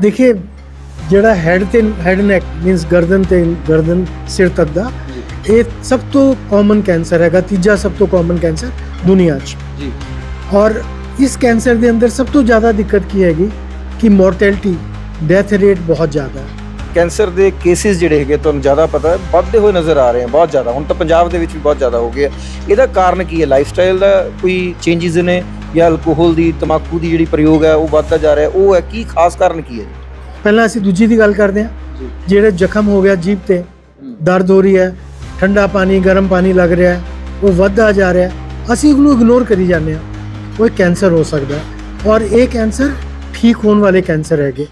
ਦੇਖਿਏ ਜਿਹੜਾ ਹੈਡ ਤੇ head neck means ਗਰਦਨ ਤੇ ਗਰਦਨ ਸਿਰ ਤੱਕ ਦਾ ਇਹ ਸਭ ਤੋਂ ਕਾਮਨ ਕੈਂਸਰ ਹੈਗਾ ਤੀਜਾ ਸਭ ਤੋਂ ਕਾਮਨ ਕੈਂਸਰ ਦੁਨੀਆ 'ਚ। ਜੀ। ਔਰ ਇਸ ਕੈਂਸਰ ਦੇ ਅੰਦਰ ਸਭ ਤੋਂ ਜ਼ਿਆਦਾ ਦਿੱਕਤ ਕੀ ਹੈਗੀ? ਕਿ ਮੋਰਟੈਲਿਟੀ ਡੈਥ ਰੇਟ ਬਹੁਤ ਜ਼ਿਆਦਾ ਹੈ। ਕੈਂਸਰ ਦੇ ਕੇਸਿਸ ਜਿਹੜੇ ਹੈਗੇ ਤੁਹਾਨੂੰ ਜ਼ਿਆਦਾ ਪਤਾ ਹੈ ਵੱਧਦੇ ਹੋਏ ਨਜ਼ਰ ਆ ਰਹੇ ਹਨ ਬਹੁਤ ਜ਼ਿਆਦਾ। ਹੁਣ ਤਾਂ ਪੰਜਾਬ ਦੇ ਵਿੱਚ ਵੀ ਬਹੁਤ ਜ਼ਿਆਦਾ ਹੋ ਗਏ ਇਹਦਾ ਕਾਰਨ ਕੀ ਹੈ? ਲਾਈਫਸਟਾਈਲ ਦਾ ਕੋਈ ਚੇਂਜਸ ਨੇ? ਜਾਂ ਅਲਕੋਹਲ ਦੀ ਤਮਾਕੂ ਦੀ ਜਿਹੜੀ ਪ੍ਰਯੋਗ ਹੈ ਉਹ ਵੱਧਦਾ ਜਾ ਰਿਹਾ ਉਹ ਹੈ ਕੀ? ਖਾਸ ਕਾਰਨ ਕੀ ਹੈ ਪਹਿਲਾਂ ਅਸੀਂ ਦੂਜੀ ਦੀ ਗੱਲ ਕਰਦੇ ਹਾਂ। ਜਿਹੜੇ ਜ਼ਖਮ ਹੋ ਗਿਆ ਜੀਭ ਤੇ ਦਰਦ ਹੋ ਰਹੀ ਹੈ ਠੰਡਾ ਪਾਣੀ ਗਰਮ ਪਾਣੀ ਲੱਗ ਰਿਹਾ ਹੈ ਉਹ ਵੱਧਦਾ ਜਾ ਰਿਹਾ ਅਸੀਂ ਉਹਨੂੰ ਇਗਨੋਰ ਕਰੀ ਜਾਂਦੇ ਹਾਂ। ਉਹ ਕੈਂਸਰ ਹੋ ਸਕਦਾ ਔਰ ਇਹ ਕੈਂਸਰ ਠੀਕ ਹੋਣ ਵਾਲੇ ਕੈਂਸਰ ਹੈਗੇ।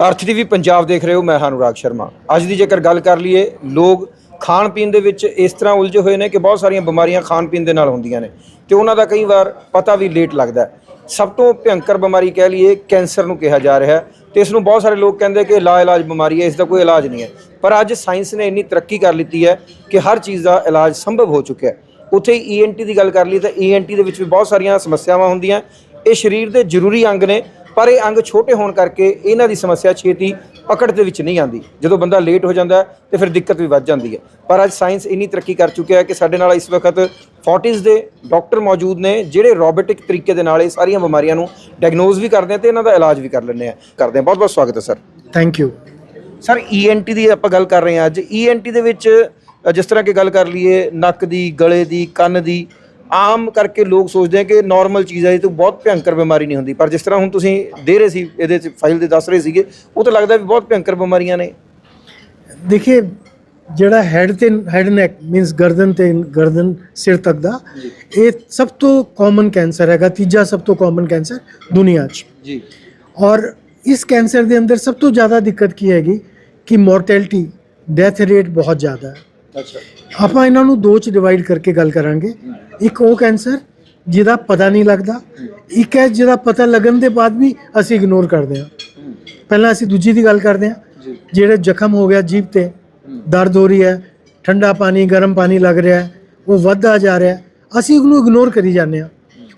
ਅਰਥ ਟੀਵੀ ਪੰਜਾਬ ਦੇਖ ਰਹੇ ਹੋ। ਮੈਂ ਹਾਂ ਅਨੁਰਾਗ ਸ਼ਰਮਾ। ਅੱਜ ਦੀ ਜੇਕਰ ਗੱਲ ਕਰ ਲਈਏ ਲੋਕ ਖਾਣ ਪੀਣ ਦੇ ਵਿੱਚ ਇਸ ਤਰ੍ਹਾਂ ਉਲਝੇ ਹੋਏ ਨੇ ਕਿ ਬਹੁਤ ਸਾਰੀਆਂ ਬਿਮਾਰੀਆਂ ਖਾਣ ਪੀਣ ਦੇ ਨਾਲ ਹੁੰਦੀਆਂ ਨੇ। ਤੇ ਉਹਨਾਂ ਦਾ ਕਈ ਵਾਰ ਪਤਾ ਵੀ ਲੇਟ ਲੱਗਦਾ ਸਭ ਤੋਂ ਭਿਅੰਕਰ ਬਿਮਾਰੀ ਕਹਿ ਲਈਏ, ਕੈਂਸਰ ਨੂੰ ਕਿਹਾ ਜਾ ਰਿਹਾ ਹੈ ਤੇ ਇਸ ਨੂੰ ਬਹੁਤ ਸਾਰੇ ਲੋਕ ਕਹਿੰਦੇ ਕਿ ਲਾ ਇਲਾਜ ਬਿਮਾਰੀ ਹੈ, ਇਸ ਦਾ ਕੋਈ ਇਲਾਜ ਨਹੀਂ ਹੈ। ਪਰ ਅੱਜ ਸਾਇੰਸ ਨੇ ਇੰਨੀ ਤਰੱਕੀ ਕਰ ਲਿੱਤੀ ਹੈ ਕਿ ਹਰ ਚੀਜ਼ ਦਾ ਇਲਾਜ ਸੰਭਵ ਹੋ ਚੁੱਕਿਆ ਹੈ। ਉੱਥੇ ਹੀ ਈਐਨਟੀ ਦੀ ਗੱਲ ਕਰ ਲਈ ਤਾਂ ਈਐਨਟੀ ਦੇ ਵਿੱਚ ਵੀ ਬਹੁਤ ਸਾਰੀਆਂ ਸਮੱਸਿਆਵਾਂ ਹੁੰਦੀਆਂ। ਇਹ ਸਰੀਰ ਦੇ ਜ਼ਰੂਰੀ ਅੰਗ ਨੇ। ਪਰ ਇਹ ਅੰਗ ਛੋਟੇ ਹੋਣ ਕਰਕੇ ਇਹਨਾਂ ਦੀ ਸਮੱਸਿਆ ਛੇਤੀ ਪਕੜ ਦੇ ਵਿੱਚ ਨਹੀਂ ਆਉਂਦੀ। ਜਦੋਂ ਬੰਦਾ ਲੇਟ ਹੋ ਜਾਂਦਾ ਤੇ ਫਿਰ ਦਿੱਕਤ ਵੀ ਵੱਧ ਜਾਂਦੀ ਹੈ। ਪਰ ਅੱਜ ਸਾਇੰਸ ਇੰਨੀ ਤਰੱਕੀ ਕਰ ਚੁੱਕਿਆ ਹੈ ਕਿ ਸਾਡੇ ਨਾਲ ਇਸ ਵਕਤ 40s ਦੇ ਡਾਕਟਰ ਮੌਜੂਦ ਨੇ ਜਿਹੜੇ ਰੋਬੋਟਿਕ ਤਰੀਕੇ ਦੇ ਨਾਲ ਇਹ ਸਾਰੀਆਂ ਬਿਮਾਰੀਆਂ ਨੂੰ ਡਾਇਗਨੋਜ਼ ਵੀ ਕਰਦੇ ਆ ਤੇ ਇਹਨਾਂ ਦਾ ਇਲਾਜ ਵੀ ਕਰ ਲੈਂਦੇ ਆ। ਕਰਦੇ ਆ। ਬਹੁਤ ਬਹੁਤ ਸਵਾਗਤ ਹੈ sir thank you sir ENT ਦੀ ਆਪਾਂ ਗੱਲ ਕਰ ਰਹੇ ਹਾਂ ਅੱਜ। ਈਐਨਟੀ ਦੇ ਵਿੱਚ ਜਿਸ ਤਰ੍ਹਾਂ ਕਿ ਗੱਲ ਕਰ ਲਈਏ ਨੱਕ ਦੀ ਗਲੇ ਦੀ ਕੰਨ ਦੀ ਆਮ ਕਰਕੇ ਲੋਕ ਸੋਚਦੇ ਆ ਕਿ ਨਾਰਮਲ ਚੀਜ਼ ਹੈ ਇਹ ਤੋਂ ਬਹੁਤ ਭਿਅੰਕਰ ਬਿਮਾਰੀ ਨਹੀਂ ਹੁੰਦੀ। ਪਰ ਜਿਸ ਤਰ੍ਹਾਂ ਹੁਣ ਤੁਸੀਂ ਦੇ ਰਹੇ ਸੀ ਇਹਦੇ ਚ ਫਾਈਲ ਦੇ ਦੱਸ ਰਹੇ ਸੀਗੇ ਉਹ ਤਾਂ ਲੱਗਦਾ ਵੀ ਬਹੁਤ ਭਿਅੰਕਰ ਬਿਮਾਰੀਆਂ ਨੇ। ਦੇਖਿਏ ਜਿਹੜਾ ਹੈਡ ਤੇ ਹੈਡ ਨੈਕ ਮੀਨਸ ਗਰਦਨ ਤੇ ਗਰਦਨ ਸਿਰ ਤੱਕ ਦਾ ਇਹ ਸਭ ਤੋਂ ਕਾਮਨ ਕੈਂਸਰ ਹੈਗਾ ਤੀਜਾ ਸਭ ਤੋਂ ਕਾਮਨ ਕੈਂਸਰ ਦੁਨੀਆ 'ਚ। ਜੀ। ਔਰ ਇਸ ਕੈਂਸਰ ਦੇ ਅੰਦਰ ਸਭ ਤੋਂ ਜ਼ਿਆਦਾ ਦਿੱਕਤ ਕੀ ਹੈਗੀ? ਕਿ ਮੋਰਟੈਲਿਟੀ ਡੈਥ ਰੇਟ ਬਹੁਤ ਜ਼ਿਆਦਾ ਹੈ। ਅੱਛਾ ਆਪਾਂ ਇਹਨਾਂ ਨੂੰ ਦੋ ਚ ਡਿਵਾਈਡ ਕਰਕੇ ਗੱਲ ਕਰਾਂਗੇ। ਇੱਕ ਉਹ ਕੈਂਸਰ ਜਿਹਦਾ ਪਤਾ ਨਹੀਂ ਲੱਗਦਾ। ਇੱਕ ਹੈ ਜਿਹਦਾ ਪਤਾ ਲੱਗਣ ਦੇ ਬਾਅਦ ਵੀ ਅਸੀਂ ਇਗਨੋਰ ਕਰਦੇ ਹਾਂ। ਪਹਿਲਾਂ ਅਸੀਂ ਦੂਜੀ ਦੀ ਗੱਲ ਕਰਦੇ ਹਾਂ। ਜਿਹੜੇ ਜ਼ਖਮ ਹੋ ਗਿਆ ਜੀਭ ਤੇ ਦਰਦ ਹੋ ਰਹੀ ਹੈ ਠੰਡਾ ਪਾਣੀ ਗਰਮ ਪਾਣੀ ਲੱਗ ਰਿਹਾ ਹੈ ਉਹ ਵੱਧਦਾ ਜਾ ਰਿਹਾ ਅਸੀਂ ਉਹਨੂੰ ਇਗਨੋਰ ਕਰੀ ਜਾਂਦੇ ਹਾਂ।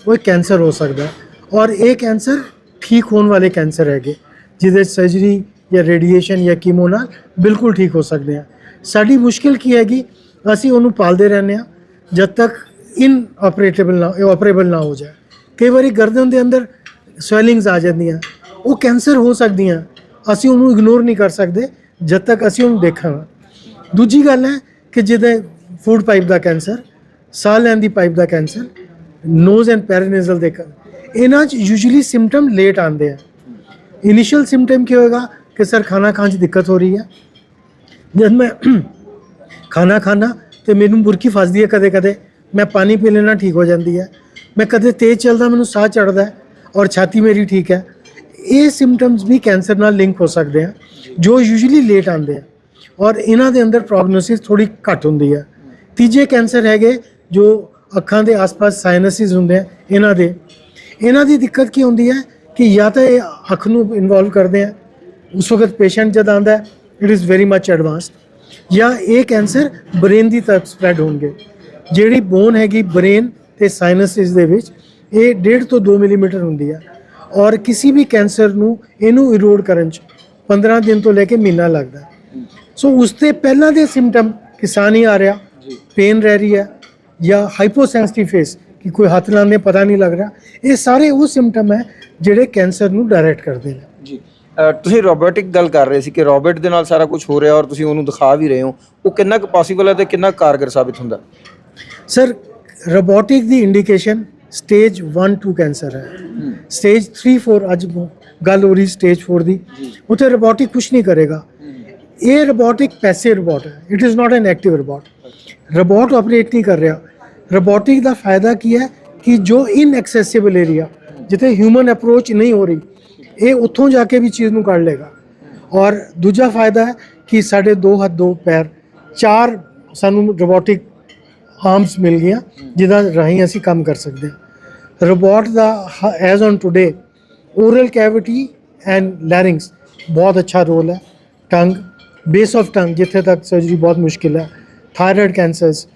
ਉਹ ਕੈਂਸਰ ਹੋ ਸਕਦਾ ਔਰ ਇਹ ਕੈਂਸਰ ਠੀਕ ਹੋਣ ਵਾਲੇ ਕੈਂਸਰ ਹੈਗੇ ਜਿਹਦੇ ਸਰਜਰੀ ਜਾਂ ਰੇਡੀਏਸ਼ਨ ਜਾਂ ਕੀਮੋ ਨਾਲ ਬਿਲਕੁਲ ਠੀਕ ਹੋ ਸਕਦੇ ਆ ਸਾਡੀ ਮੁਸ਼ਕਿਲ ਕੀ ਹੈਗੀ? ਅਸੀਂ ਉਹਨੂੰ ਪਾਲਦੇ ਰਹਿੰਦੇ ਆ ਜਦ ਤੱਕ ਇਨ ਆਪਰੇਟੇਬਲ ਨਾ, ਇਹ ਆਪਰੇਬਲ ਨਾ ਹੋ ਜਾਏ। ਕਈ ਵਾਰੀ ਗਰਦਨ ਦੇ ਅੰਦਰ ਸਵੈਲਿੰਗਸ ਆ ਜਾਂਦੀਆਂ, ਉਹ ਕੈਂਸਰ ਹੋ ਸਕਦੀਆਂ, ਅਸੀਂ ਉਹਨੂੰ ਇਗਨੋਰ ਨਹੀਂ ਕਰ ਸਕਦੇ, ਜਦ ਤੱਕ ਅਸੀਂ ਉਹਨੂੰ ਦੇਖਾਂਗੇ ਦੂਜੀ ਗੱਲ ਹੈ ਕਿ ਜਿਹਦੇ ਫੂਡ ਪਾਈਪ ਦਾ ਕੈਂਸਰ, ਸਾਹ ਲੈਣ ਦੀ ਪਾਈਪ ਦਾ ਕੈਂਸਰ ਨੋਜ਼ ਐਂਡ ਪੈਰਾਨੇਜ਼ਲ ਦੇ ਇਹਨਾਂ 'ਚ ਯੂਜੂਲੀ ਸਿੰਪਟਮ ਲੇਟ ਆਉਂਦੇ ਆ। ਇਨੀਸ਼ੀਅਲ ਸਿੰਪਟਮ ਕੀ ਹੋਏਗਾ? ਕਿ ਸਰ ਖਾਣਾ ਖਾਣ 'ਚ ਦਿੱਕਤ ਹੋ ਰਹੀ ਹੈ। ਜਦ ਮੈਂ ਖਾਣਾ ਖਾਣਾ ਤੇ ਮੈਨੂੰ ਬੁਰਕੀ ਫਸਦੀ ਹੈ ਕਦੇ ਕਦੇ, ਮੈਂ ਪਾਣੀ ਪੀ ਲੈਣਾ ਠੀਕ ਹੋ ਜਾਂਦੀ ਹੈ। ਮੈਂ ਕਦੇ ਤੇਜ਼ ਚੱਲਦਾ, ਮੈਨੂੰ ਸਾਹ ਚੜਦਾ ਹੈ ਔਰ ਛਾਤੀ ਮੇਰੀ ਠੀਕ ਹੈ। ਇਹ ਸਿੰਪਟਮਸ ਵੀ ਕੈਂਸਰ ਨਾਲ ਲਿੰਕ ਹੋ ਸਕਦੇ ਆ, ਜੋ ਯੂਜੂਲੀ ਲੇਟ ਆਉਂਦੇ ਆ। ਔਰ ਇਹਨਾਂ ਦੇ ਅੰਦਰ ਪ੍ਰੋਗਨੋਸਿਸ ਥੋੜੀ ਘੱਟ ਹੁੰਦੀ ਹੈ ਤੀਜੇ ਕੈਂਸਰ ਹੈਗੇ, ਜੋ ਅੱਖਾਂ ਦੇ ਆਸ-ਪਾਸ ਸਾਇਨਸਿਸ ਹੁੰਦੇ ਆ, ਇਹਨਾਂ ਦੇ। ਇਹਨਾਂ ਦੀ ਦਿੱਕਤ ਕੀ ਹੁੰਦੀ ਹੈ ਕਿ ਜਾਂ ਤਾਂ ਇਹ ਅੱਖ ਨੂੰ ਇਨਵੋਲਵ ਕਰਦੇ ਆ। ਉਸ ਵਕਤ ਪੇਸ਼ੈਂਟ ਜਦ ਆਉਂਦਾ ਹੈ it is very much advanced ਜਾਂ ਇਹ ਕੈਂਸਰ ਬ੍ਰੇਨ ਦੀ ਤਰਫ ਸਪਰੈਡ ਹੋਣਗੇ। ਜਿਹੜੀ ਬੋਨ ਹੈਗੀ ਬ੍ਰੇਨ ਤੇ ਸਾਈਨਸਿਸ ਦੇ ਵਿੱਚ ਇਹ 1.5 ਤੋਂ 2 ਮਿਲੀਮੀਟਰ ਹੁੰਦੀ ਹੈ ਔਰ ਕਿਸੇ ਵੀ ਕੈਂਸਰ ਨੂੰ ਇਹਨੂੰ ਇਰੋਡ ਕਰਨ ਚ 15 ਦਿਨ ਤੋਂ ਲੈ ਕੇ ਮਹੀਨਾ ਲੱਗਦਾ। ਸੋ ਉਸ ਤੇ ਪਹਿਲਾਂ ਦੇ ਸਿੰਪਟਮ ਕਿਸਾਨ ਹੀ ਆ ਰਿਹਾ। ਪੇਨ ਰਹਿ ਰਹੀ ਹੈ ਜਾਂ ਹਾਈਪੋਸੈਂਸਿਟਿਵ ਫੇਸ ਕਿ ਕੋਈ ਹੱਥ ਲਾਉਂਦੇ ਪਤਾ ਨਹੀਂ ਲੱਗ ਰਿਹਾ। ਇਹ ਸਾਰੇ ਉਹ ਸਿੰਪਟਮ ਹੈ ਜਿਹੜੇ ਕੈਂਸਰ ਨੂੰ ਡਾਇਰੈਕਟ ਕਰਦੇ ਨੇ। ਜੀ। ਤੁਸੀਂ ਰੋਬੋਟਿਕ ਗੱਲ ਕਰ ਰਹੇ ਸੀ ਕਿ ਰੋਬੋਟ ਦੇ ਨਾਲ ਸਾਰਾ ਕੁਝ ਹੋ ਰਿਹਾ ਔਰ ਤੁਸੀਂ ਉਹਨੂੰ ਦਿਖਾ ਵੀ ਰਹੇ ਹੋ। ਉਹ ਕਿੰਨਾ ਕੁ ਪੋਸੀਬਲ ਹੈ ਤੇ ਕਿੰਨਾ ਕਾਰਗਰ ਸਾਬਿਤ ਹੁੰਦਾ? ਸਰ ਰੋਬੋਟਿਕ ਦੀ ਇੰਡੀਕੇਸ਼ਨ ਸਟੇਜ 1 2 ਕੈਂਸਰ ਹੈ। ਸਟੇਜ 3 4 ਅੱਜ ਗੱਲ ਹੋ ਰਹੀ ਸਟੇਜ 4 ਦੀ। ਉੱਥੇ ਰੋਬੋਟਿਕ ਕੁਝ ਨਹੀਂ ਕਰੇਗਾ। ਇਹ ਰੋਬੋਟਿਕ ਪੈਸਿਵ ਰੋਬੋਟ ਹੈ। It is not an active robot robot operate ਨਹੀਂ ਕਰ ਰਿਹਾ। ਰੋਬੋਟਿਕ ਦਾ ਫਾਇਦਾ ਕੀ ਹੈ ਕਿ ਜੋ ਇਨਐਕਸੈਸਿਬਲ ਏਰੀਆ ਜਿੱਥੇ ਹਿਊਮਨ ਅਪਰੋਚ ਨਹੀਂ ਹੋ ਰਹੀ ਇਹ ਉੱਥੋਂ ਜਾ ਕੇ ਵੀ ਚੀਜ਼ ਨੂੰ ਕੱਢ ਲੇਗਾ ਔਰ ਦੂਜਾ ਫਾਇਦਾ ਹੈ ਕਿ ਸਾਡੇ ਦੋ ਹੱਥ, ਦੋ ਪੈਰ, ਚਾਰ ਸਾਨੂੰ ਰੋਬੋਟਿਕ ਆਰਮਸ ਮਿਲ ਗਈਆਂ ਜਿਹਦਾ ਰਾਹੀਂ ਅਸੀਂ ਕੰਮ ਕਰ ਸਕਦੇ ਹਾਂ। Robot the as on today oral cavity and larynx ਬਹੁਤ ਅੱਛਾ ਰੋਲ ਹੈ। ਟੰਗ ਬੇਸ ਆਫ ਟੰਗ, ਜਿੱਥੇ ਤੱਕ ਸਰਜਰੀ ਬਹੁਤ ਮੁਸ਼ਕਿਲ ਹੈ। ਥਾਇਰਾਇਡ ਕੈਂਸਰਸ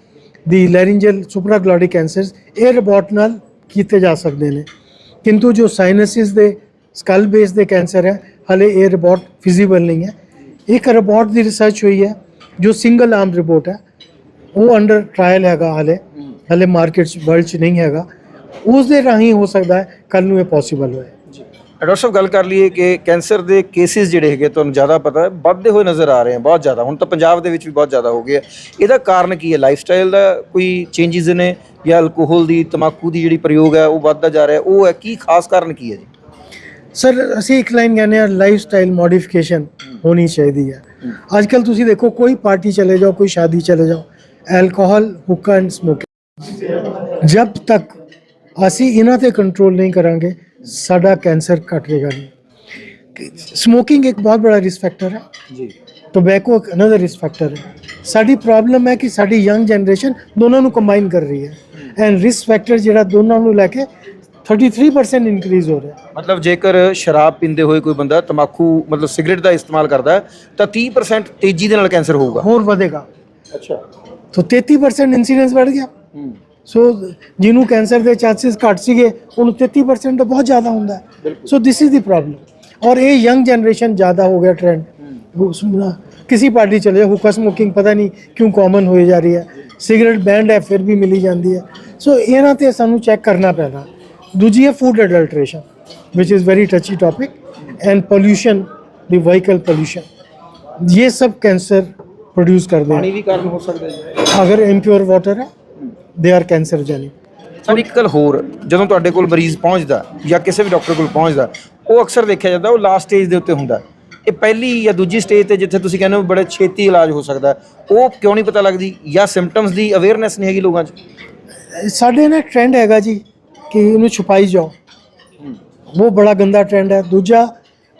ਦੀ ਲੈਰਿੰਜਲ ਸੁਪਰਾਗਲੋਡਿਕ ਕੈਂਸਰਸ ਇਹ ਰੋਬੋਟ ਨਾਲ ਕੀਤੇ ਜਾ ਸਕਦੇ ਨੇ। ਕਿੰਤੂ ਜੋ ਸਾਇਨਸਿਸ ਦੇ ਸਕਲ ਬੇਸ ਦੇ ਕੈਂਸਰ ਹੈ, ਹਲੇ ਇਹ ਰਿਪੋਰਟ ਫਿਜ਼ੀਬਲ ਨਹੀਂ ਹੈ। ਇੱਕ ਰਿਪੋਰਟ ਦੀ ਰਿਸਰਚ ਹੋਈ ਹੈ, ਜੋ ਸਿੰਗਲ ਆਰਮ ਰਿਪੋਰਟ ਹੈ, ਉਹ ਅੰਡਰ ਟ੍ਰਾਇਲ ਹੈਗਾ ਹਲੇ ਹਲੇ ਮਾਰਕੀਟ 'ਚ ਵਰਲਡ 'ਚ ਨਹੀਂ ਹੈਗਾ। ਉਸ ਦੇ ਰਾਹੀਂ ਹੋ ਸਕਦਾ ਹੈ ਕੱਲ ਨੂੰ ਇਹ ਪੋਸੀਬਲ ਹੋਏ। ਡਾਕਟਰ ਸਾਹਿਬ, ਗੱਲ ਕਰ ਲਈਏ ਕਿ ਕੈਂਸਰ ਦੇ ਕੇਸਿਸ ਜਿਹੜੇ ਹੈਗੇ ਤੁਹਾਨੂੰ ਜ਼ਿਆਦਾ ਪਤਾ ਹੈ, ਵੱਧਦੇ ਹੋਏ ਨਜ਼ਰ ਆ ਰਹੇ ਹਨ ਬਹੁਤ ਜ਼ਿਆਦਾ। ਹੁਣ ਤਾਂ ਪੰਜਾਬ ਦੇ ਵਿੱਚ ਵੀ ਬਹੁਤ ਜ਼ਿਆਦਾ ਹੋ ਗਏ ਆ। ਇਹਦਾ ਕਾਰਨ ਕੀ ਹੈ? ਲਾਈਫ ਸਟਾਈਲ ਦਾ ਕੋਈ ਚੇਂਜਸ ਨੇ ਜਾਂ ਅਲਕੋਹਲ ਦੀ ਤਮਾਕੂ ਦੀ ਜਿਹੜੀ ਪ੍ਰਯੋਗ ਹੈ, ਉਹ ਵੱਧਦਾ ਜਾ ਰਿਹਾ ਉਹ ਹੈ ਕੀ? ਖਾਸ ਕਾਰਨ ਕੀ ਹੈ ਜੀ? ਸਰ ਅਸੀਂ ਇੱਕ ਲਾਈਨ ਕਹਿੰਦੇ ਆ ਲਾਈਫ ਸਟਾਈਲ ਮੋਡੀਫਿਕੇਸ਼ਨ ਹੋਣੀ ਚਾਹੀਦੀ ਹੈ। ਅੱਜ ਕੱਲ ਤੁਸੀਂ ਦੇਖੋ ਕੋਈ ਪਾਰਟੀ ਚਲੇ ਜਾਓ ਕੋਈ ਸ਼ਾਦੀ ਚਲੇ ਜਾਓ ਐਲਕੋਹਲ ਹੁੱਕਾ ਐਂਡ ਸਮੋਕਿੰਗ ਜਬ ਤੱਕ ਅਸੀਂ ਇਹਨਾਂ ਤੇ ਕੰਟਰੋਲ ਨਹੀਂ ਕਰਾਂਗੇ ਸਾਡਾ ਕੈਂਸਰ ਘਟੇਗਾ ਨਹੀਂ। ਸਮੋਕਿੰਗ ਇੱਕ ਬਹੁਤ ਬੜਾ ਰਿਸਕ ਫੈਕਟਰ ਹੈ। ਜੀ। ਟੋਬੈਕੋ ਇੱਕ ਅਨਦਰ ਰਿਸਕ ਫੈਕਟਰ ਹੈ। ਸਾਡੀ ਪ੍ਰੋਬਲਮ ਹੈ ਕਿ ਸਾਡੀ ਯੰਗ ਜਨਰੇਸ਼ਨ ਦੋਨਾਂ ਨੂੰ ਕੰਬਾਈਨ ਕਰ ਰਹੀ ਹੈ। ਐਂਡ ਰਿਸਕ ਫੈਕਟਰ ਜਿਹੜਾ ਦੋਨਾਂ ਨੂੰ ਲੈ ਕੇ 33% ਇਨਕਰੀਜ਼ ਹੋ ਰਿਹਾ। ਮਤਲਬ ਜੇਕਰ ਸ਼ਰਾਬ ਪੀਂਦੇ ਹੋਏ ਕੋਈ ਬੰਦਾ ਤਮਾਕੂ ਮਤਲਬ ਸਿਗਰਟ ਦਾ ਇਸਤੇਮਾਲ ਕਰਦਾ ਤਾਂ 30% ਤੇਜ਼ੀ ਦੇ ਨਾਲ ਕੈਂਸਰ ਹੋਊਗਾ। ਹੋਰ ਵਧੇਗਾ। ਅੱਛਾ। ਤਾਂ 33% ਇਨਸੀਡੈਂਸ ਵੱਧ ਗਿਆ। ਸੋ ਜਿਹਨੂੰ ਕੈਂਸਰ ਦੇ ਚਾਂਸਸ ਘੱਟ ਸੀਗੇ ਉਹਨੂੰ 33% ਤਾਂ ਬਹੁਤ ਜ਼ਿਆਦਾ ਹੁੰਦਾ so this is the problem ਔਰ ਇਹ ਯੰਗ ਜਨਰੇਸ਼ਨ ਜ਼ਿਆਦਾ ਹੋ ਗਿਆ ਟ੍ਰੈਂਡ ਕਿਸੇ ਪਾਰਟੀ ਚਲੇ ਜਾਓ ਹੁਕਾ ਸਮੋਕਿੰਗ ਪਤਾ ਨਹੀਂ ਕਿਉਂ ਕਾਮਨ ਹੋਈ ਜਾ ਰਹੀ ਹੈ। ਸਿਗਰਟ ਬੈਂਡ ਹੈ ਫਿਰ ਵੀ ਮਿਲੀ ਜਾਂਦੀ ਹੈ। ਸੋ ਇਹਨਾਂ ਤੇ ਸਾਨੂੰ ਚੈੱਕ ਕਰਨਾ ਪੈਣਾ। ਦੂਜੀ ਹੈ food adulteration which is very touchy topic and pollution the vehicle pollution. ये सब कैंसर प्रोड्यूस कर दें ਵੀ ਕਾਰਨ ਹੋ ਸਕਦਾ ਹੈ अगर impure water है they are cancerogenic ਸਰ ਇੱਕ ਗੱਲ ਹੋਰ ਜਦੋਂ ਤੁਹਾਡੇ ਕੋਲ ਮਰੀਜ਼ ਪਹੁੰਚਦਾ ਜਾਂ ਕਿਸੇ ਵੀ ਡਾਕਟਰ ਕੋਲ ਪਹੁੰਚਦਾ ਉਹ ਅਕਸਰ ਦੇਖਿਆ ਜਾਂਦਾ ਉਹ ਲਾਸਟ ਸਟੇਜ ਦੇ ਉੱਤੇ ਹੁੰਦਾ ਇਹ ਪਹਿਲੀ ਜਾਂ ਦੂਜੀ ਸਟੇਜ ਤੇ ਜਿੱਥੇ ਤੁਸੀਂ ਕਹਿੰਦੇ ਹੋ ਬੜੇ ਛੇਤੀ ਇਲਾਜ ਹੋ ਸਕਦਾ ਉਹ ਕਿਉਂ ਨਹੀਂ ਪਤਾ ਲੱਗਦੀ ਜਾਂ ਸਿੰਪਟਮਸ ਦੀ ਅਵੇਅਰਨੈਸ ਨਹੀਂ ਹੈਗੀ ਲੋਕਾਂ 'ਚ ਸਾਡੇ ਨਾਲ ਟ੍ਰੈਂਡ ਹੈਗਾ ਜੀ ਕਿ ਇਹਨੂੰ ਛੁਪਾਈ ਜਾਓ ਉਹ ਬੜਾ ਗੰਦਾ ਟ੍ਰੈਂਡ ਹੈ ਦੂਜਾ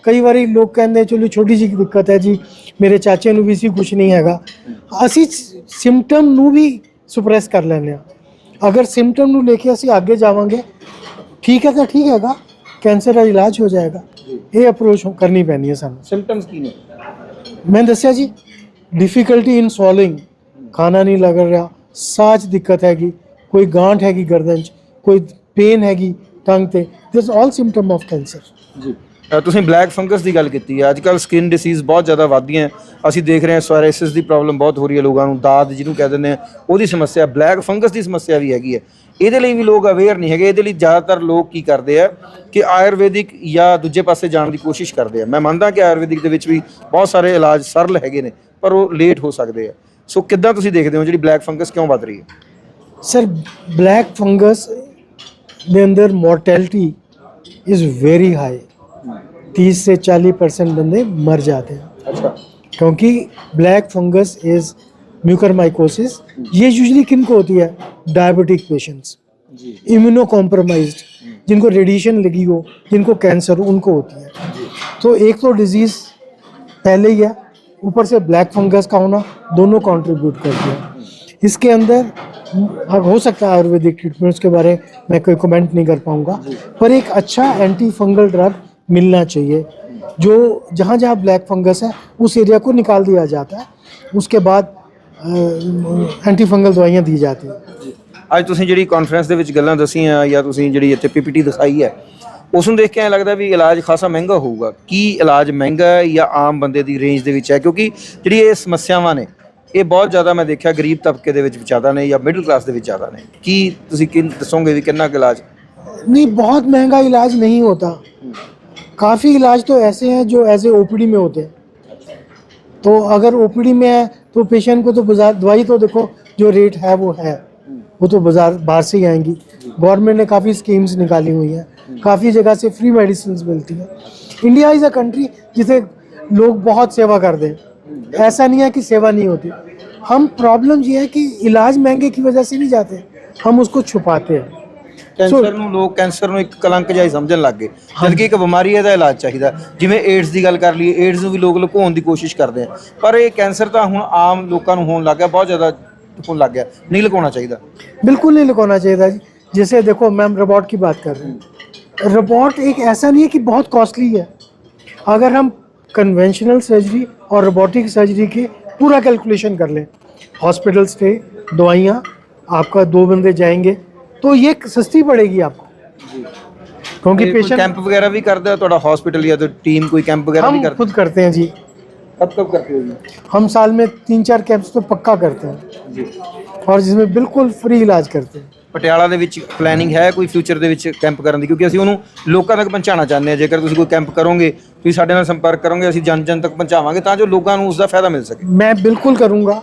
ਕਈ ਵਾਰੀ ਲੋਕ ਕਹਿੰਦੇ ਚਲੋ ਛੋਟੀ ਜਿਹੀ ਦਿੱਕਤ ਹੈ ਜੀ ਮੇਰੇ ਚਾਚੇ ਨੂੰ ਵੀ ਸੀ ਕੁਝ ਨਹੀਂ ਹੈਗਾ ਅਸੀਂ ਸਿੰਪਟਮ ਨੂੰ ਵੀ ਸੁਪਰੈਸ ਕਰ ਲੈਂਦੇ ਆ ਅਗਰ ਸਿੰਪਟਮ ਨੂੰ ਲੈ ਕੇ ਅਸੀਂ ਅੱਗੇ ਜਾਵਾਂਗੇ ਠੀਕ ਹੈ ਤਾਂ ਠੀਕ ਹੈਗਾ ਕੈਂਸਰ ਦਾ ਇਲਾਜ ਹੋ ਜਾਏਗਾ ਇਹ ਅਪਰੋਚ ਕਰਨੀ ਪੈਣੀ ਹੈ ਸਾਨੂੰ ਸਿੰਪਟਮਸ ਕੀ ਨੇ ਮੈਂ ਦੱਸਿਆ ਜੀ ਡਿਫਿਕਲਟੀ ਇਨ ਸਵਾਲਿੰਗ ਖਾਣਾ ਨਹੀਂ ਲੱਗ ਰਿਹਾ ਸਾਹ 'ਚ ਦਿੱਕਤ ਹੈਗੀ ਕੋਈ ਗਾਂਠ ਹੈਗੀ ਗਰਦਨ 'ਚ ਕੋਈ ਪੇਨ ਹੈਗੀ ਟੰਗ ਤੇ this all symptom of cancer ਜੀ। ਤੁਸੀਂ ਬਲੈਕ ਫੰਗਸ ਦੀ ਗੱਲ ਕੀਤੀ ਹੈ ਅੱਜ ਕੱਲ ਸਕਿਨ ਡਿਸੀਜ਼ ਬਹੁਤ ਜ਼ਿਆਦਾ ਵੱਧਦੀਆਂ ਅਸੀਂ ਦੇਖ ਰਹੇ ਹਾਂ ਸਵਾਇਰਸਿਸ ਦੀ ਪ੍ਰੋਬਲਮ ਬਹੁਤ ਹੋ ਰਹੀ ਹੈ ਲੋਕਾਂ ਨੂੰ ਦਾਦ ਜਿਹਨੂੰ ਕਹਿ ਦਿੰਦੇ ਆ ਉਹਦੀ ਸਮੱਸਿਆ ਬਲੈਕ ਫੰਗਸ ਦੀ ਸਮੱਸਿਆ ਵੀ ਹੈਗੀ ਹੈ। ਇਹਦੇ ਲਈ ਵੀ ਲੋਕ ਅਵੇਅਰ ਨਹੀਂ ਹੈਗੇ ਇਹਦੇ ਲਈ ਜ਼ਿਆਦਾਤਰ ਲੋਕ ਕੀ ਕਰਦੇ ਆ ਕਿ ਆਯੁਰਵੈਦਿਕ ਜਾਂ ਦੂਜੇ ਪਾਸੇ ਜਾਣ ਦੀ ਕੋਸ਼ਿਸ਼ ਕਰਦੇ ਆ। ਮੈਂ ਮੰਨਦਾ ਕਿ ਆਯੁਰਵੈਦਿਕ ਦੇ ਵਿੱਚ ਵੀ ਬਹੁਤ ਸਾਰੇ ਇਲਾਜ ਸਰਲ ਹੈਗੇ ਨੇ ਪਰ ਉਹ ਲੇਟ ਹੋ ਸਕਦੇ ਆ। ਸੋ ਕਿੱਦਾਂ ਤੁਸੀਂ ਦੇਖਦੇ ਹੋ ਜਿਹੜੀ ਬਲੈਕ ਫੰਗਸ ਕਿਉਂ ਵੱਧ ਰਹੀ ਹੈ? ਸਰ ਬਲੈਕ ਫੰਗਸ में अंदर मॉर्टेलिटी इज़ वेरी हाई तीस से चालीस परसेंट बंदे मर जाते हैं। अच्छा। क्योंकि black fungus is mucormycosis ये यूजली किन को होती है? डायबिटिक पेशेंट्स इम्यूनो कॉम्प्रोमाइज जिनको रेडिएशन लगी हो जिनको कैंसर हो उनको होती है। तो एक तो डिज़ीज़ पहले ही है। ऊपर से ब्लैक फंगस का होना दोनों कंट्रीब्यूट करते हैं। इसके अंदर हाँ, हो सकता है आयुर्वेदिक ट्रीटमेंट्स के बारे में मैं कोई कमेंट नहीं कर पाऊंगा पर एक अच्छा एंटी फंगल ड्रग मिलना चाहिए जो जहाँ जहाँ ब्लैक फंगस है उस एरिया को निकाल दिया जाता है उसके बाद एंटी फंगल दवाइयाँ दी जाती हैं ਅੱਜ ਤੁਸੀਂ ਜਿਹੜੀ ਕਾਨਫਰੰਸ ਦੇ ਵਿੱਚ ਗੱਲਾਂ ਦਸੀਆਂ ਜਾਂ ਤੁਸੀਂ ਜਿਹੜੀ ਇੱਥੇ ਪੀਪੀਟੀ ਦਿਖਾਈ ਹੈ ਉਸ ਨੂੰ ਦੇਖ ਕੇ ਐਂ ਲੱਗਦਾ ਵੀ ਇਲਾਜ ਖਾਸਾ ਮਹਿੰਗਾ ਹੋਊਗਾ ਕੀ ਇਲਾਜ ਮਹਿੰਗਾ ਹੈ ਜਾਂ ਆਮ ਬੰਦੇ ਦੀ ਰੇਂਜ ਦੇ ਵਿੱਚ ਹੈ ਕਿਉਂਕਿ ਜਿਹੜੀ ਇਹ ਸਮੱਸਿਆਵਾਂ ਨੇ ਇਹ ਬਹੁਤ ਜ਼ਿਆਦਾ ਮੈਂ ਦੇਖਿਆ ਗਰੀਬ ਤਬਕੇ ਦੇ ਵਿੱਚ ਜ਼ਿਆਦਾ ਨੇ ਜਾਂ ਮਿਡਲ ਕਲਾਸ ਦੇ ਵਿੱਚ ਜ਼ਿਆਦਾ ਨੇ ਕੀ ਤੁਸੀਂ ਕਿਨ ਦੱਸੋਗੇ ਵੀ ਕਿੰਨਾ ਕੁ ਇਲਾਜ नहीं बहुत महंगा इलाज नहीं होता काफ़ी इलाज तो ऐसे हैं जो एज ए ओपीडी में होते हैं तो अगर ओपीडी में है तो पेशेंट को तो बाजार दवाई तो देखो जो रेट है वो है वो तो बाजार बाहर से ही आएंगी गवर्नमेंट ने काफ़ी स्कीम्स निकाली हुई हैं काफ़ी जगह से फ्री मेडिसिन मिलती हैं इंडिया इज़ अ कंट्री जिसे लोग बहुत सेवा करते हैं ऐसा नहीं है कि सेवा नहीं होती हम प्रॉब्लम ये है कि इलाज महंगे की वजह से नहीं जाते हम उसको छुपाते हैं ਕੈਂਸਰ ਨੂੰ ਲੋਕ ਕੈਂਸਰ ਨੂੰ ਇੱਕ ਕਲੰਕ ਜਿਹਾ ਹੀ ਸਮਝਣ ਲੱਗ ਗਏ ਜਦਕਿ ਇੱਕ ਬਿਮਾਰੀ ਹੈ ਦਾ ਇਲਾਜ ਚਾਹੀਦਾ ਜਿਵੇਂ ਏਡਸ ਦੀ ਗੱਲ ਕਰ ਲਈਏ ਏਡਸ ਨੂੰ ਵੀ ਲੋਕ ਲੁਕਾਉਣ ਦੀ ਕੋਸ਼ਿਸ਼ ਕਰਦੇ ਆ ਪਰ ਇਹ ਕੈਂਸਰ ਤਾਂ ਹੁਣ ਆਮ ਲੋਕਾਂ ਨੂੰ ਹੋਣ ਲੱਗ ਗਿਆ ਬਹੁਤ ਜ਼ਿਆਦਾ ਹੋਣ ਲੱਗ ਗਿਆ ਨਹੀਂ ਲੁਕਾਉਣਾ ਚਾਹੀਦਾ बिल्कुल नहीं लुकाना चाहिए था जी जैसे देखो मैम रोबोट की बात कर रहे हैं रोबोट एक ऐसा नहीं है कि बहुत कॉस्टली है अगर हम कन्वेंशनल सर्जरी और रोबोटिक सर्जरी के पूरा कैलकुलेशन कर लें। हॉस्पिटल स्टे दवाइयाँ आपका दो बंदे जाएँगे तो ये सस्ती पड़ेगी आपको। क्योंकि पेशेंट कैंप वगैरह भी करते हैं थोड़ा हॉस्पिटल या तो टीम कोई कैंप वगैरह भी करते खुद करते हैं जी। कब कब करते हो जी? हम साल में तीन चार कैंप्स तो पक्का करते हैं। जी। और जिसमें बिल्कुल फ्री इलाज करते हैं। ਪਟਿਆਲਾ ਦੇ ਵਿੱਚ ਪਲੈਨਿੰਗ ਹੈ ਕੋਈ ਫਿਊਚਰ ਦੇ ਵਿੱਚ ਕੈਂਪ ਕਰਨ ਦੀ ਕਿਉਂਕਿ ਅਸੀਂ ਉਹਨੂੰ ਲੋਕਾਂ ਤੱਕ ਪਹੁੰਚਾਉਣਾ ਚਾਹੁੰਦੇ ਹਾਂ ਜੇਕਰ ਤੁਸੀਂ ਕੋਈ ਕੈਂਪ ਕਰੋਗੇ ਤੁਸੀਂ ਸਾਡੇ ਨਾਲ ਸੰਪਰਕ ਕਰੋਗੇ ਅਸੀਂ ਜਨ ਜਨ ਤੱਕ ਪਹੁੰਚਾਵਾਂਗੇ ਤਾਂ ਜੋ ਲੋਕਾਂ ਨੂੰ ਉਸ ਦਾ ਫਾਇਦਾ ਮਿਲ ਸਕੇ मैं बिल्कुल करूँगा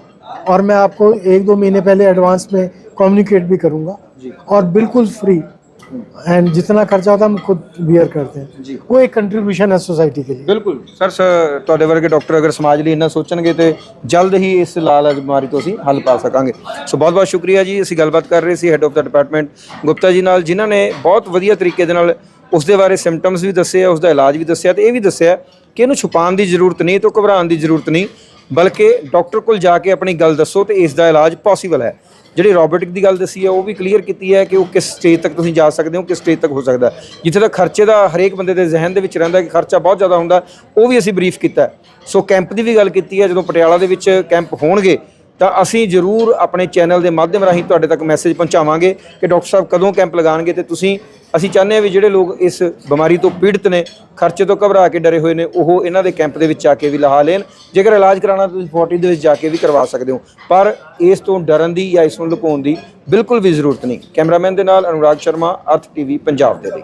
और मैं आपको एक दो महीने पहले एडवांस में कम्युनिकेट भी करूँगा जी। और बिल्कुल फ्री एंड जितना खर्चा होता है हम खुद बियर करते हैं जी। वो एक कंट्रीब्यूशन है सोसाइटी के लिए ਬਿਲਕੁਲ ਸਰ ਸ- ਤੁਹਾਡੇ ਵਰਗੇ ਡਾਕਟਰ ਅਗਰ ਸਮਾਜ ਲਈ ਇੰਨਾ ਸੋਚਣਗੇ ਤੇ ਜਲਦ ਹੀ ਇਸ ਲਾਲ ਬਿਮਾਰੀ ਤੋਂ ਅਸੀਂ ਹੱਲ ਪਾ ਸਕਾਂਗੇ ਸੋ ਬਹੁਤ ਬਹੁਤ ਸ਼ੁਕਰੀਆ ਜੀ ਅਸੀਂ ਗੱਲਬਾਤ ਕਰ ਰਹੇ ਸੀ head of the department Gupta ji ਨਾਲ ਜਿਨ੍ਹਾਂ ਨੇ ਬਹੁਤ ਵਧੀਆ ਤਰੀਕੇ ਦੇ ਨਾਲ ਉਸ ਦੇ ਬਾਰੇ ਸਿੰਪਟਮਸ ਵੀ ਦੱਸੇ ਆ ਉਸ ਦਾ ਇਲਾਜ ਵੀ ਦੱਸਿਆ ਤੇ ਇਹ ਵੀ ਦੱਸਿਆ ਕਿ ਇਹਨੂੰ ਛੁਪਾਉਣ ਦੀ ਜ਼ਰੂਰਤ ਨਹੀਂ ਇਹ ਤੋਂ ਘਬਰਾਉਣ ਦੀ ਜ਼ਰੂਰਤ ਨਹੀਂ ਬਲਕਿ ਡਾਕਟਰ ਕੋਲ ਜਾ ਕੇ ਆਪਣੀ ਗੱਲ ਦੱਸੋ ਤੇ ਇਸ ਦਾ ਇਲਾਜ ਪੋਸੀਬਲ ਹੈ ਜਿਹੜੀ ਰੋਬੋਟਿਕ ਦੀ ਗੱਲ ਦੱਸੀ ਹੈ ਉਹ ਵੀ ਕਲੀਅਰ ਕੀਤੀ ਹੈ ਕਿ ਉਹ ਕਿਸ ਸਟੇਜ ਤੱਕ ਤੁਸੀਂ ਜਾ ਸਕਦੇ ਹੋ, ਕਿਸ ਸਟੇਜ ਤੱਕ ਹੋ ਸਕਦਾ ਜਿੱਥੇ ਤੱਕ ਖਰਚੇ ਦਾ ਹਰੇਕ ਬੰਦੇ ਦੇ ਜ਼ਿਹਨ ਦੇ ਵਿੱਚ ਰਹਿੰਦਾ ਕਿ ਖਰਚਾ ਬਹੁਤ ਜ਼ਿਆਦਾ ਹੁੰਦਾ, ਉਹ ਵੀ ਅਸੀਂ ਬਰੀਫ ਕੀਤਾ ਸੋ ਕੈਂਪ ਦੀ ਵੀ ਗੱਲ ਕੀਤੀ ਹੈ, ਜਦੋਂ ਪਟਿਆਲਾ ਦੇ ਵਿੱਚ ਕੈਂਪ ਹੋਣਗੇ ਤਾਂ ਅਸੀਂ ਜ਼ਰੂਰ ਆਪਣੇ ਚੈਨਲ ਦੇ ਮਾਧਿਅਮ ਰਾਹੀਂ ਤੁਹਾਡੇ ਤੱਕ ਮੈਸੇਜ ਪਹੁੰਚਾਵਾਂਗੇ ਕਿ ਡਾਕਟਰ ਸਾਹਿਬ ਕਦੋਂ ਕੈਂਪ ਲਗਾਉਣਗੇ ਤੇ ਤੁਸੀਂ, ਅਸੀਂ ਚਾਹੁੰਦੇ ਹਾਂ ਵੀ ਜਿਹੜੇ ਲੋਕ ਇਸ ਬਿਮਾਰੀ ਤੋਂ ਪੀੜਤ ਨੇ, ਖਰਚੇ ਤੋਂ ਘਬਰਾ ਕੇ ਡਰੇ ਹੋਏ ਨੇ, ਉਹ ਇਹਨਾਂ ਦੇ ਕੈਂਪ ਦੇ ਵਿੱਚ ਜਾ ਕੇ ਵੀ ਲਹਾ ਲੈਣ। ਜੇਕਰ ਇਲਾਜ ਕਰਾਉਣਾ ਤੁਸੀਂ 40 ਦੇ ਵਿੱਚ ਜਾ ਕੇ ਵੀ ਕਰਵਾ ਸਕਦੇ ਹੋ। ਪਰ ਇਸ ਤੋਂ ਡਰਨ ਦੀ ਜਾਂ ਇਸ ਨੂੰ ਲੁਕਾਉਣ ਦੀ ਬਿਲਕੁਲ ਵੀ ਜ਼ਰੂਰਤ ਨਹੀਂ। ਕੈਮਰਾਮੈਨ ਦੇ ਨਾਲ ਅਨੁਰਾਗ ਸ਼ਰਮਾ, ਅਰਥ ਟੀਵੀ, ਪੰਜਾਬ ਦੇ ਲਈ।